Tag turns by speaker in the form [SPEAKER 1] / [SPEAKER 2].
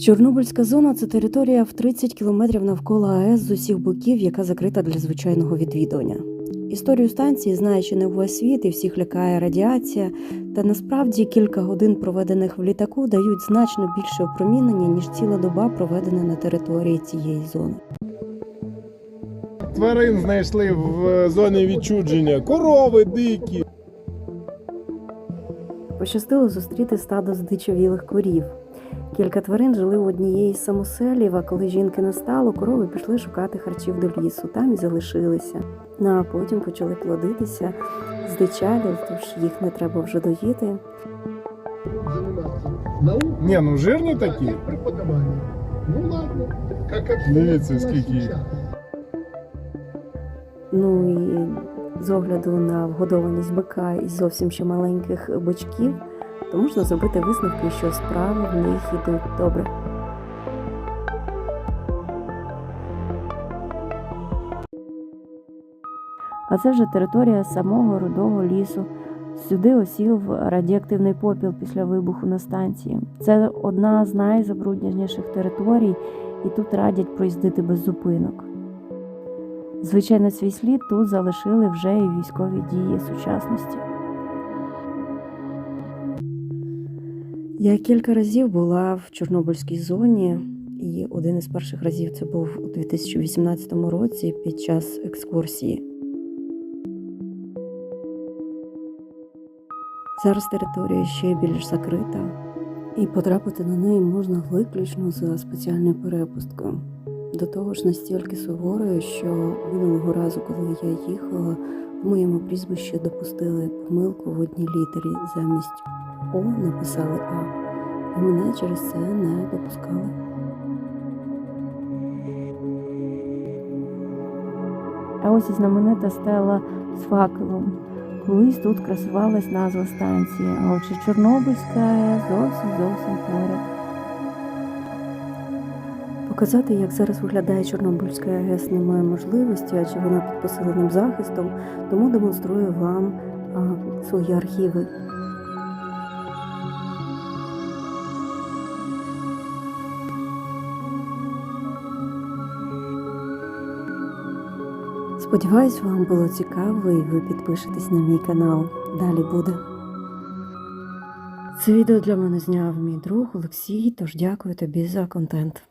[SPEAKER 1] Чорнобильська зона це територія в 30 кілометрів навколо АЕС з усіх боків, яка закрита для звичайного відвідування. Історію станції знає чи не увесь світ і всіх лякає радіація, та насправді кілька годин, проведених в літаку, дають значно більше опромінення, ніж ціла доба, проведена на території цієї зони.
[SPEAKER 2] Тварин знайшли в е, зоні відчудження. Корови дикі.
[SPEAKER 1] Пощастило зустріти стадо здичавілих корів. Кілька тварин жили у однієї з самоселів, а коли жінки не стало, корови пішли шукати харчів до лісу, там і залишилися. Ну а потім почали плодитися, здичалі, тож їх не треба вже доїти.
[SPEAKER 2] Ні, ну жирні такі.
[SPEAKER 3] Ну ладно,
[SPEAKER 2] Дивіться, скільки
[SPEAKER 1] Ну і з огляду на вгодованість бика і зовсім ще маленьких бичків, то можна зробити висновки, що справи в них ідуть добре. А це вже територія самого рудого лісу. Сюди осів радіоактивний попіл після вибуху на станції. Це одна з найзабрудненіших територій, і тут радять проїздити без зупинок. Звичайно, свій слід тут залишили вже і військові дії сучасності. Я кілька разів була в Чорнобильській зоні, і один із перших разів це був у 2018 році під час екскурсії. Зараз територія ще більш закрита, і потрапити на неї можна виключно за спеціальною перепусткою. До того ж, настільки суворою, що минулого разу, коли я їхала, в моєму прізвищі допустили помилку в одній літері замість О написали А, і мене через це не допускали. А ось і знаменита стела з факелом. Колись тут красувалась назва станції, а отже Чорнобильська зовсім зовсім поряд. Показати, як зараз виглядає Чорнобильська АЕС, немає можливості, адже вона під посиленим захистом, тому демонструю вам а, свої архіви. Сподіваюсь, вам було цікаво і ви підпишетесь на мій канал. Далі буде. Це відео для мене зняв мій друг Олексій, тож дякую тобі за контент.